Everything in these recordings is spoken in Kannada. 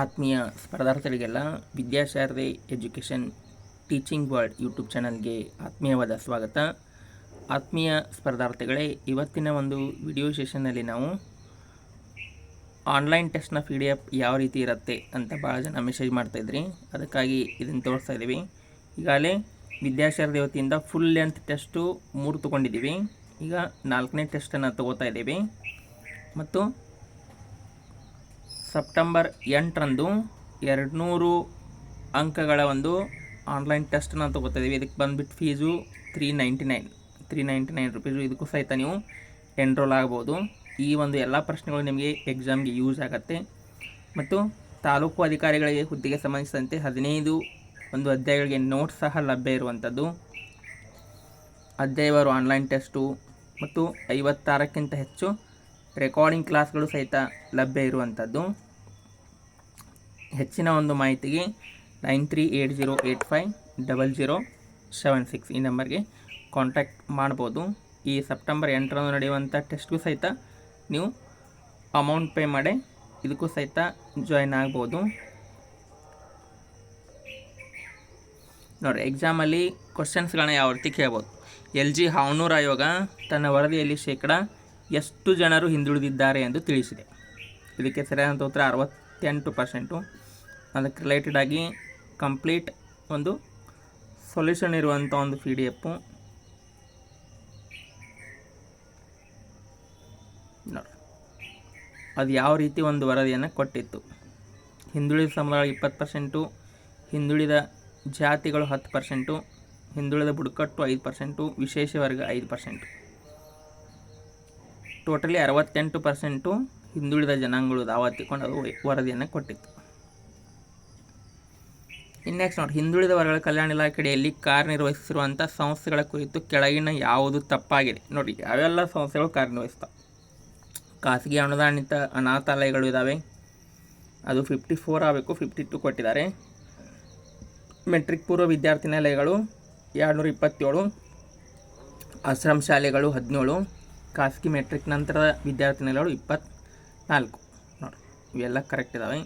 ಆತ್ಮೀಯ ಸ್ಪರ್ಧಾರ್ಥಿಗಳಿಗೆಲ್ಲ Vidyasharade education teaching world YouTube ಚಾನಲ್ಗೆ ಆತ್ಮೀಯವಾದ ಸ್ವಾಗತ. ಆತ್ಮೀಯ ಸ್ಪರ್ಧಾರ್ಥಿಗಳೇ, ಇವತ್ತಿನ ಒಂದು ವಿಡಿಯೋ ಸೆಷನ್ನಲ್ಲಿ ನಾವು ಆನ್ಲೈನ್ ಟೆಸ್ಟ್ನ ಪಿ ಡಿ ಎಫ್ ಯಾವ ರೀತಿ ಇರುತ್ತೆ ಅಂತ ಭಾಳ ಜನ ಮೆಸೇಜ್ ಮಾಡ್ತಾಯಿದ್ರಿ ಅದಕ್ಕಾಗಿ ಇದನ್ನು ತೋರಿಸ್ತಾ ಇದ್ದೀವಿ. ಈಗಾಗಲೇ ವಿದ್ಯಾಶಾರದೆ ವತಿಯಿಂದ ಫುಲ್ ಲೆಂತ್ ಟೆಸ್ಟು ಮೂರು ತೊಗೊಂಡಿದ್ದೀವಿ. ಈಗ ನಾಲ್ಕನೇ ಟೆಸ್ಟನ್ನು ತೊಗೋತಾ ಇದ್ದೀವಿ. ಮತ್ತು ಸೆಪ್ಟೆಂಬರ್ ಎಂಟರಂದು ಎರಡು ನೂರು ಅಂಕಗಳ ಒಂದು ಆನ್ಲೈನ್ ಟೆಸ್ಟನ್ನು ತೊಗೋತಾ ಇದೀವಿ ಇದಕ್ಕೆ ಬಂದುಬಿಟ್ಟು fees three ninety nine. Three ninety nine rupees. ಇದಕ್ಕೂ ಸಹಿತ ನೀವು ಎನ್ರೋಲ್ ಆಗ್ಬೋದು. ಈ ಒಂದು ಎಲ್ಲ ಪ್ರಶ್ನೆಗಳು ನಿಮಗೆ ಎಕ್ಸಾಮ್ಗೆ ಯೂಸ್ ಆಗುತ್ತೆ. ಮತ್ತು ತಾಲೂಕು ಅಧಿಕಾರಿಗಳಿಗೆ ಹುದ್ದೆಗೆ ಸಂಬಂಧಿಸಿದಂತೆ ಹದಿನೈದು ಒಂದು ಅಧ್ಯಾಯಗಳಿಗೆ ನೋಟ್ಸ್ ಸಹ ಲಭ್ಯ ಇರುವಂಥದ್ದು. ಅಧ್ಯಾಯವಾರು ಆನ್ಲೈನ್ ಟೆಸ್ಟು ಮತ್ತು ಐವತ್ತಾರಕ್ಕಿಂತ ಹೆಚ್ಚು ರೆಕಾರ್ಡಿಂಗ್ ಕ್ಲಾಸ್ಗಳು ಸಹಿತ ಲಭ್ಯ ಇರುವಂಥದ್ದು. ಹೆಚ್ಚಿನ ಒಂದು ಮಾಹಿತಿಗೆ nine three eight zero eight five double zero seven six ಈ ನಂಬರ್ಗೆ ಕಾಂಟ್ಯಾಕ್ಟ್ ಮಾಡ್ಬೋದು. ಈ ಸೆಪ್ಟೆಂಬರ್ ಎಂಟರಂದು ನಡೆಯುವಂಥ ಟೆಸ್ಟ್ಗೂ ಸಹಿತ ನೀವು ಅಮೌಂಟ್ ಪೇ ಮಾಡಿ ಇದಕ್ಕೂ ಸಹಿತ ಜಾಯ್ನ್ ಆಗ್ಬೋದು. ನೋಡಿರಿ ಎಕ್ಸಾಮಲ್ಲಿ ಕ್ವಶನ್ಸ್ಗಳನ್ನ ಯಾವ ರೀತಿ ಕೇಳ್ಬೋದು? ಎಲ್ ಜಿ ಹಾವನೂರ್ ಆಯೋಗ ತನ್ನ ವರದಿಯಲ್ಲಿ ಶೇಕಡ ಎಷ್ಟು ಜನರು ಹಿಂದುಳಿದಿದ್ದಾರೆ ಎಂದು ತಿಳಿಸಿದೆ. ಇದಕ್ಕೆ ಸರಿಯಾದಂಥ ಉತ್ತರ ಅರವತ್ತೆಂಟು ಪರ್ಸೆಂಟು ಅದಕ್ಕೆ ರಿಲೇಟೆಡ್ ಆಗಿ ಕಂಪ್ಲೀಟ್ ಒಂದು ಸೊಲ್ಯೂಷನ್ ಇರುವಂಥ ಒಂದು ಪಿ ಡಿ ಎಫು ಅದು ಯಾವ ರೀತಿ ಒಂದು ವರದಿಯನ್ನು ಕೊಟ್ಟಿತ್ತು. ಹಿಂದುಳಿದ ಸಮುದಾಯ ಇಪ್ಪತ್ತು ಪರ್ಸೆಂಟು ಹಿಂದುಳಿದ ಜಾತಿಗಳು ಹತ್ತು ಪರ್ಸೆಂಟು ಹಿಂದುಳಿದ ಬುಡಕಟ್ಟು ಐದು ಪರ್ಸೆಂಟು ವಿಶೇಷ ವರ್ಗ ಐದು ಪರ್ಸೆಂಟು ಟೋಟಲಿ ಅರವತ್ತೆಂಟು ಪರ್ಸೆಂಟು ಹಿಂದುಳಿದ ಜನಾಂಗಗಳು ದಾವತ್ತಿಕೊಂಡು ಅದು ವರದಿಯನ್ನು ಕೊಟ್ಟಿತ್ತು. ಇನ್ನು ನೆಕ್ಸ್ಟ್ ನೋಡಿ, ಹಿಂದುಳಿದ ವರ್ಗಗಳ ಕಲ್ಯಾಣ ಇಲಾಖೆಯಲ್ಲಿ ಕಾರ್ಯನಿರ್ವಹಿಸಿರುವಂಥ ಸಂಸ್ಥೆಗಳ ಕುರಿತು ಕೆಳಗಿನ ಯಾವುದು ತಪ್ಪಾಗಿದೆ? ನೋಡಿ, ಯಾವೆಲ್ಲ ಸಂಸ್ಥೆಗಳು ಕಾರ್ಯನಿರ್ವಹಿಸ್ತಾವೆ? ಖಾಸಗಿ ಅನುದಾನಿತ ಅನಾಥಾಲಯಗಳು ಇದ್ದಾವೆ ಅದು ಫಿಫ್ಟಿ ಫೋರ್ ಆಗಬೇಕು ಫಿಫ್ಟಿ ಟು ಕೊಟ್ಟಿದ್ದಾರೆ. ಮೆಟ್ರಿಕ್ ಪೂರ್ವ ವಿದ್ಯಾರ್ಥಿನಿಲಯಗಳು ಎರಡುನೂರ ಇಪ್ಪತ್ತೇಳು ಆಶ್ರಮ ಶಾಲೆಗಳು ಹದಿನೇಳು. ಖಾಸಗಿ ಮೆಟ್ರಿಕ್ ನಂತರದ ವಿದ್ಯಾರ್ಥಿನಿಲಯಗಳು ಇಪ್ಪತ್ತ್ನಾಲ್ಕು ನೋಡಿ, ಇವೆಲ್ಲ ಕರೆಕ್ಟ್ ಇದ್ದಾವೆ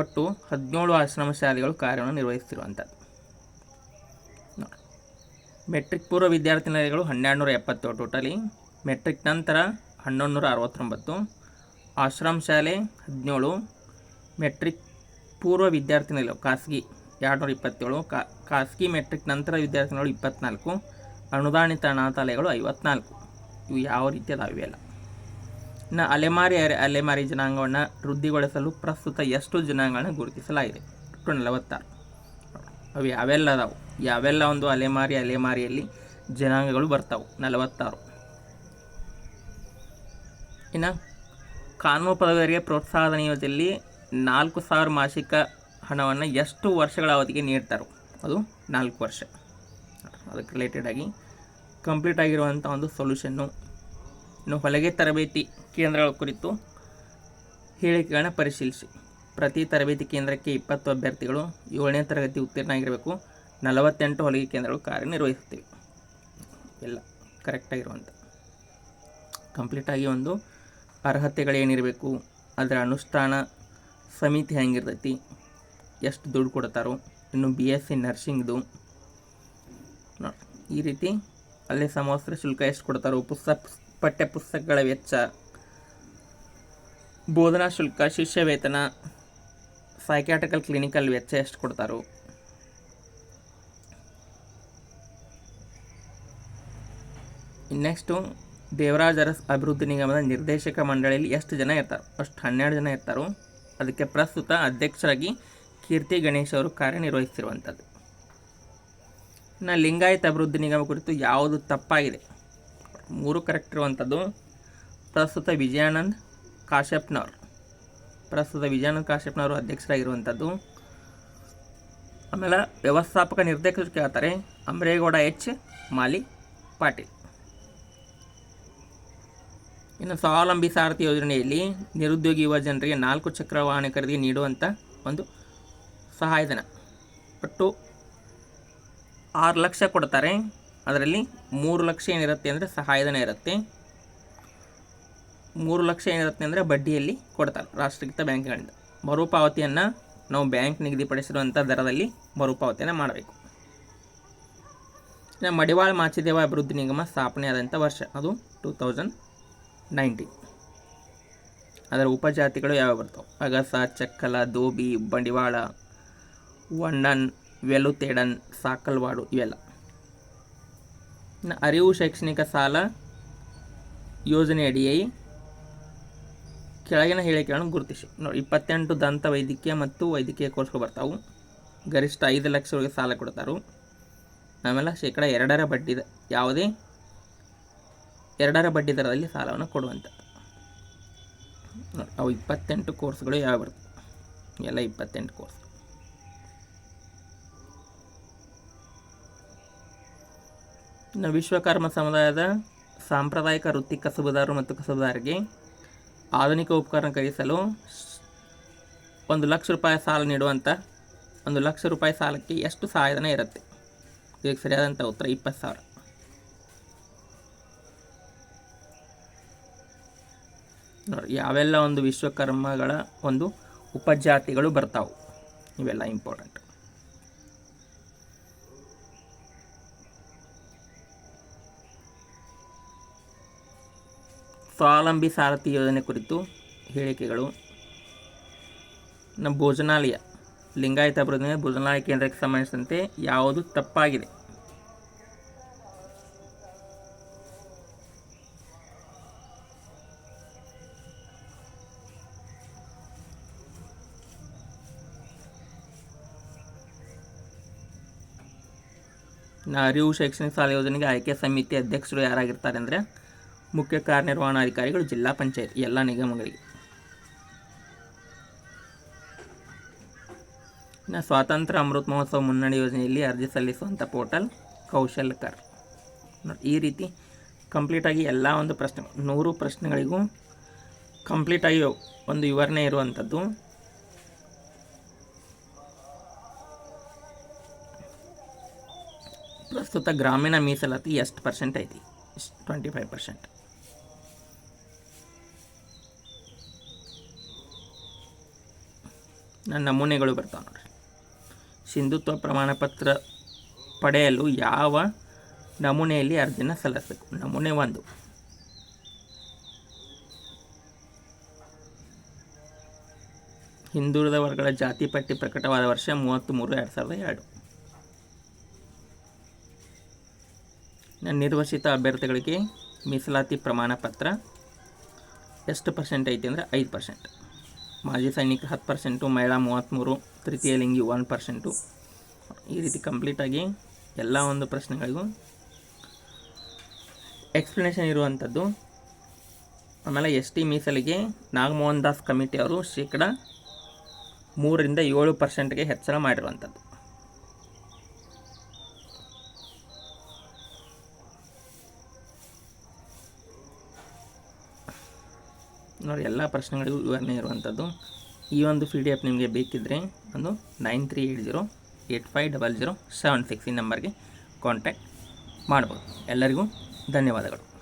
ಒಟ್ಟು ಹದಿನೇಳು ಆಶ್ರಮ ಶಾಲೆಗಳು ಕಾರ್ಯವನ್ನು ನಿರ್ವಹಿಸ್ತಿರುವಂಥದ್ದು ನೋಡಿ. ಮೆಟ್ರಿಕ್ ಪೂರ್ವ ವಿದ್ಯಾರ್ಥಿನಿಲಯಗಳು ಹನ್ನೆರಡು ನೂರ ಎಪ್ಪತ್ತೇಳು ಟೋಟಲಿ, ಮೆಟ್ರಿಕ್ ನಂತರ ಹನ್ನೊಂದು ನೂರ ಅರವತ್ತೊಂಬತ್ತು ಆಶ್ರಮ ಶಾಲೆ ಹದಿನೇಳು, ಮೆಟ್ರಿಕ್ ಪೂರ್ವ ವಿದ್ಯಾರ್ಥಿನಿಲಯ ಖಾಸಗಿ ಎರಡುನೂರ ಇಪ್ಪತ್ತೇಳು, ಕಾ, ಖಾಸಗಿ ಮೆಟ್ರಿಕ್ ನಂತರ ವಿದ್ಯಾರ್ಥಿಗಳು ಇಪ್ಪತ್ತ್ನಾಲ್ಕು ಅನುದಾನಿತ ಅನಾಥಾಲಯಗಳು ಐವತ್ನಾಲ್ಕು. ಇವು ಯಾವ ರೀತಿ ಅದಾವೆ ಇನ್ನು ಅಲೆಮಾರಿ ಅಲೆಮಾರಿ ಜನಾಂಗವನ್ನು ವೃದ್ಧಿಗೊಳಿಸಲು ಪ್ರಸ್ತುತ ಎಷ್ಟು ಜನಾಂಗಗಳನ್ನ ಗುರುತಿಸಲಾಗಿದೆ? ಒಟ್ಟು ನಲವತ್ತಾರು. ಅವು ಯಾವೆಲ್ಲ ಅದಾವು? ಯಾವೆಲ್ಲ ಒಂದು ಅಲೆಮಾರಿ ಅಲೆಮಾರಿಯಲ್ಲಿ ಜನಾಂಗಗಳು ಬರ್ತಾವೆ? ನಲವತ್ತಾರು. ಇನ್ನು ಕಾನೂನು ಪದವಿಯರಿಗೆ ಪ್ರೋತ್ಸಾಹನ ಯೋಜನೆಯಲ್ಲಿ ನಾಲ್ಕು ಸಾವಿರ ಮಾಸಿಕ ಹಣವನ್ನು ಎಷ್ಟು ವರ್ಷಗಳ ಅವಧಿಗೆ ನೀಡ್ತಾರೋ ಅದು ನಾಲ್ಕು ವರ್ಷ. ಅದಕ್ಕೆ ರಿಲೇಟೆಡ್ ಆಗಿ ಕಂಪ್ಲೀಟ್ ಆಗಿರುವಂಥ ಒಂದು ಸೊಲ್ಯೂಷನ್ನು ಇನ್ನು ಹೊಲಗೆ ತರಬೇತಿ ಕೇಂದ್ರಗಳ ಕುರಿತು ಹೇಳಿಕೆಗಳನ್ನು ಪರಿಶೀಲಿಸಿ. ಪ್ರತಿ ತರಬೇತಿ ಕೇಂದ್ರಕ್ಕೆ ಇಪ್ಪತ್ತು ಅಭ್ಯರ್ಥಿಗಳು ಏಳನೇ ತರಗತಿ ಉತ್ತೀರ್ಣ ಆಗಿರಬೇಕು ನಲವತ್ತೆಂಟು ಹೊಲಿಗೆ ಕೇಂದ್ರಗಳು ಕಾರ್ಯನಿರ್ವಹಿಸುತ್ತಿವೆ. ಎಲ್ಲ ಕರೆಕ್ಟಾಗಿರುವಂಥ ಕಂಪ್ಲೀಟಾಗಿ ಒಂದು ಅರ್ಹತೆಗಳೇನಿರಬೇಕು ಅದರ ಅನುಷ್ಠಾನ ಸಮಿತಿ ಹೆಂಗಿರ್ತೈತಿ, ಎಷ್ಟು ದುಡ್ಡು ಕೊಡ್ತಾರೋ, ಇನ್ನು ಬಿ ಎಸ್ ಸಿ ನರ್ಸಿಂಗ್ದು. ನೋಡಿ, ಈ ರೀತಿ ಅಲ್ಲೇ ಸಮವಸ್ತ್ರ ಶುಲ್ಕ ಎಷ್ಟು ಕೊಡ್ತಾರೋ ಪುಸ್ತಕ ಪಠ್ಯ ಪುಸ್ತಕಗಳ ವೆಚ್ಚ, ಬೋಧನಾ ಶುಲ್ಕ, ಶಿಷ್ಯ ವೇತನ ಸೈಕ್ಯಾಟಿಕಲ್ ಕ್ಲಿನಿಕಲ್ ವೆಚ್ಚ ಎಷ್ಟು ಕೊಡ್ತಾರೋ? ನೆಕ್ಸ್ಟು ದೇವರಾಜ್ ಅರಸ್ ಅಭಿವೃದ್ಧಿ ನಿಗಮದ ನಿರ್ದೇಶಕ ಮಂಡಳಿಯಲ್ಲಿ ಎಷ್ಟು ಜನ ಇರ್ತಾರೆ? ಅಷ್ಟು ಹನ್ನೆರಡು ಜನ ಇರ್ತಾರೋ? ಅದಕ್ಕೆ ಪ್ರಸ್ತುತ ಅಧ್ಯಕ್ಷರಾಗಿ ಕೀರ್ತಿ ಗಣೇಶ್ ಅವರು ಕಾರ್ಯನಿರ್ವಹಿಸಿರುವಂಥದ್ದು ಇನ್ನು ಲಿಂಗಾಯತ ಅಭಿವೃದ್ಧಿ ನಿಗಮ ಕುರಿತು ಯಾವುದು ತಪ್ಪಾಗಿದೆ? ಮೂರು ಕರೆಕ್ಟ್ ಇರುವಂಥದ್ದು ಪ್ರಸ್ತುತ ವಿಜಯಾನಂದ್ ಕಾಶ್ಯಪ್ನವ್ರು. ಪ್ರಸ್ತುತ ವಿಜಯಾನಂದ್ ಕಾಶ್ಯಪ್ನವರು ಅಧ್ಯಕ್ಷರಾಗಿರುವಂಥದ್ದು ಆಮೇಲೆ ವ್ಯವಸ್ಥಾಪಕ ನಿರ್ದೇಶಕರು ಕೇಳ್ತಾರೆ, ಅಂಬ್ರೇಗೌಡ ಎಚ್ ಮಾಲಿ ಪಾಟೀಲ್. ಇನ್ನು ಸ್ವಾವಲಂಬಿ ಸಾರಥಿ ಯೋಜನೆಯಲ್ಲಿ ನಿರುದ್ಯೋಗಿ ಯುವ ಜನರಿಗೆ ನಾಲ್ಕು ಚಕ್ರ ವಾಹನ ಖರೀದಿ ನೀಡುವಂಥ ಒಂದು ಸಹಾಯಧನ. ಒಟ್ಟು ಆರು ಲಕ್ಷ ಕೊಡ್ತಾರೆ. ಅದರಲ್ಲಿ ಮೂರು ಲಕ್ಷ ಏನಿರುತ್ತೆ ಅಂದರೆ ಸಹಾಯಧನ ಇರುತ್ತೆ. ಮೂರು ಲಕ್ಷ ಏನಿರುತ್ತೆ ಅಂದರೆ ಬಡ್ಡಿಯಲ್ಲಿ ಕೊಡ್ತಾರೆ ರಾಷ್ಟ್ರೀಕೃತ ಬ್ಯಾಂಕ್ಗಳಿಂದ. ಮರುಪಾವತಿಯನ್ನು ನಾವು ಬ್ಯಾಂಕ್ ನಿಗದಿಪಡಿಸಿರುವಂಥ ದರದಲ್ಲಿ ಮರುಪಾವತಿಯನ್ನು ಮಾಡಬೇಕು. ಮಡಿವಾಳ ಮಾಚಿದೇವ ಅಭಿವೃದ್ಧಿ ನಿಗಮ ಸ್ಥಾಪನೆಯಾದಂಥ ವರ್ಷ, ಅದು ಟೂ ತೌಸಂಡ್ ನೈನ್ಟೀನ್ ಅದರ ಉಪಜಾತಿಗಳು ಯಾವ್ಯಾವ ಬರ್ತವೆ? ಅಗಸ, ಚಕ್ಕಲ, ದೋಬಿ, ಬಂಡಿವಾಳ, ವಣ್ಣನ್, ವೆಲುತೇಡನ್, ಸಾಕಲ್ವಾಡು ಇವೆಲ್ಲ. ಅರಿವು ಶೈಕ್ಷಣಿಕ ಸಾಲ ಯೋಜನೆಯಡಿಯೇ ಕೆಳಗಿನ ಹೇಳಿಕೆಗಳನ್ನು ಗುರುತಿಸಿ. ನೋಡಿ, ಇಪ್ಪತ್ತೆಂಟು ದಂತ ವೈದ್ಯಕೀಯ ಮತ್ತು ವೈದ್ಯಕೀಯ ಕೋರ್ಸ್ಗಳು ಬರ್ತಾವೆ. ಗರಿಷ್ಠ ಐದು ಲಕ್ಷವರೆಗೆ ಸಾಲ ಕೊಡ್ತಾರೆ. ಆಮೇಲೆ ಶೇಕಡ ಎರಡರ ಬಡ್ಡಿ ಯಾವುದೇ ಎರಡರ ಬಡ್ಡಿ ದರದಲ್ಲಿ ಸಾಲವನ್ನು ಕೊಡುವಂಥ ಅವು ಇಪ್ಪತ್ತೆಂಟು ಕೋರ್ಸ್ಗಳು ಯಾವ ಬರ್ತವೆ? ಎಲ್ಲ ಇಪ್ಪತ್ತೆಂಟು ಕೋರ್ಸ್. ವಿಶ್ವಕರ್ಮ ಸಮುದಾಯದ ಸಾಂಪ್ರದಾಯಿಕ ವೃತ್ತಿ ಕಸಬುದಾರರು ಮತ್ತು ಕಸಬುದಾರರಿಗೆ ಆಧುನಿಕ ಉಪಕರಣ ಖರೀದಿಸಲು ಒಂದು ಲಕ್ಷ ರೂಪಾಯಿ ಸಾಲ ನೀಡುವಂಥ ಒಂದು ಲಕ್ಷ ರೂಪಾಯಿ ಸಾಲಕ್ಕೆ ಎಷ್ಟು ಸಹಾಯಧನ ಇರುತ್ತೆ? ಇದಕ್ಕೆ ಸರಿಯಾದಂಥ ಉತ್ತರ ಇಪ್ಪತ್ತು ಸಾವಿರ. ನೋಡಿ, ಯಾವೆಲ್ಲ ಒಂದು ವಿಶ್ವಕರ್ಮಗಳ ಒಂದು ಉಪಜಾತಿಗಳು ಬರ್ತಾವೆ? ಇವೆಲ್ಲ ಇಂಪಾರ್ಟೆಂಟ್ ಸ್ವಾವಲಂಬಿ ಸಾರಥಿ ಯೋಜನೆ ಕುರಿತು ಹೇಳಿಕೆಗಳು. ನಮ್ಮ ಭೋಜನಾಲಯ, ಲಿಂಗಾಯತ ಅಭಿವೃದ್ಧಿ ಭೋಜನಾಲಯ ಕೇಂದ್ರಕ್ಕೆ ಸಂಬಂಧಿಸಿದಂತೆ ಯಾವುದು ತಪ್ಪಾಗಿದೆ? ನಾರಿಯು ಶೈಕ್ಷಣಿಕ ಸಾಲ ಯೋಜನೆಗೆ ಆಯ್ಕೆ ಸಮಿತಿ ಅಧ್ಯಕ್ಷರು ಯಾರಾಗಿರ್ತಾರೆ ಅಂದರೆ ಮುಖ್ಯ ಕಾರ್ಯನಿರ್ವಹಣಾಧಿಕಾರಿಗಳು ಜಿಲ್ಲಾ ಪಂಚಾಯತ್ ಎಲ್ಲ ನಿಗಮಗಳಿಗೆ. ಇನ್ನು ಸ್ವಾತಂತ್ರ್ಯ ಅಮೃತ ಮಹೋತ್ಸವ ಮುನ್ನಡೆ ಯೋಜನೆಯಲ್ಲಿ ಅರ್ಜಿ ಸಲ್ಲಿಸುವಂಥ ಪೋರ್ಟಲ್ ಕೌಶಲ್ಕರ್. ಈ ರೀತಿ ಕಂಪ್ಲೀಟಾಗಿ ಎಲ್ಲ ಒಂದು ಪ್ರಶ್ನೆ, ನೂರು ಪ್ರಶ್ನೆಗಳಿಗೂ ಕಂಪ್ಲೀಟಾಗಿ ಒಂದು ವಿವರಣೆ ಇರುವಂಥದ್ದು. ಪ್ರಸ್ತುತ ಗ್ರಾಮೀಣ ಮೀಸಲಾತಿ ಎಷ್ಟು ಪರ್ಸೆಂಟ್ ಐತಿ? ಟ್ವೆಂಟಿ ಫೈವ್ ಪರ್ಸೆಂಟ್ ನಮೂನೆಗಳು ಬರ್ತಾವೆ ನೋಡಿರಿ. ಸಿಂಧುತ್ವ ಪ್ರಮಾಣಪತ್ರ ಪಡೆಯಲು ಯಾವ ನಮೂನೆಯಲ್ಲಿ ಅರ್ಜಿನ ಸಲ್ಲಿಸಬೇಕು? ನಮೂನೆ ಒಂದು. ಹಿಂದುಳಿದ ವರ್ಗಗಳ ಜಾತಿ ಪಟ್ಟಿ ಪ್ರಕಟವಾದ ವರ್ಷ ಮೂವತ್ತ್ ಮೂರು ಎರಡು ಸಾವಿರದ ಎರಡು. ನಿರ್ವಸಿತ ಅಭ್ಯರ್ಥಿಗಳಿಗೆ ಮೀಸಲಾತಿ ಪ್ರಮಾಣ ಪತ್ರ ಎಷ್ಟು ಪರ್ಸೆಂಟ್ ಐತಿ ಅಂದರೆ ಐದು ಪರ್ಸೆಂಟ್ ಮಾಜಿ ಸೈನಿಕ ಹತ್ತು ಪರ್ಸೆಂಟು, ಮಹಿಳಾ ಮೂವತ್ತ್ಮೂರು, ತೃತೀಯ ಲಿಂಗಿ ಒನ್ ಪರ್ಸೆಂಟು. ಈ ರೀತಿ ಕಂಪ್ಲೀಟಾಗಿ ಎಲ್ಲ ಒಂದು ಪ್ರಶ್ನೆಗಳಿಗೂ ಎಕ್ಸ್ಪ್ಲನೇಷನ್ ಇರುವಂಥದ್ದು. ಆಮೇಲೆ ಎಸ್ ಟಿ ಮೀಸಲಿಗೆ ನಾಗಮೋಹನ್ ದಾಸ್ ಕಮಿಟಿ ಅವರು ಶೇಕಡ ಮೂರರಿಂದ ಏಳು ಪರ್ಸೆಂಟ್ಗೆ ಹೆಚ್ಚಳ ಮಾಡಿರುವಂಥದ್ದು. ನೋಡಿ, ಎಲ್ಲ ಪ್ರಶ್ನೆಗಳಿಗೂ ವಿವರಣೆ ಇರುವಂಥದ್ದು. ಈ ಒಂದು ಪಿ ಡಿ ಎಫ್ ನಿಮಗೆ ಬೇಕಿದ್ದರೆ ಒಂದು nine three eight zero eight five double zero seven six ಈ ನಂಬರ್ಗೆ ಕಾಂಟ್ಯಾಕ್ಟ್ ಮಾಡ್ಬೋದು. ಎಲ್ಲರಿಗೂ ಧನ್ಯವಾದಗಳು.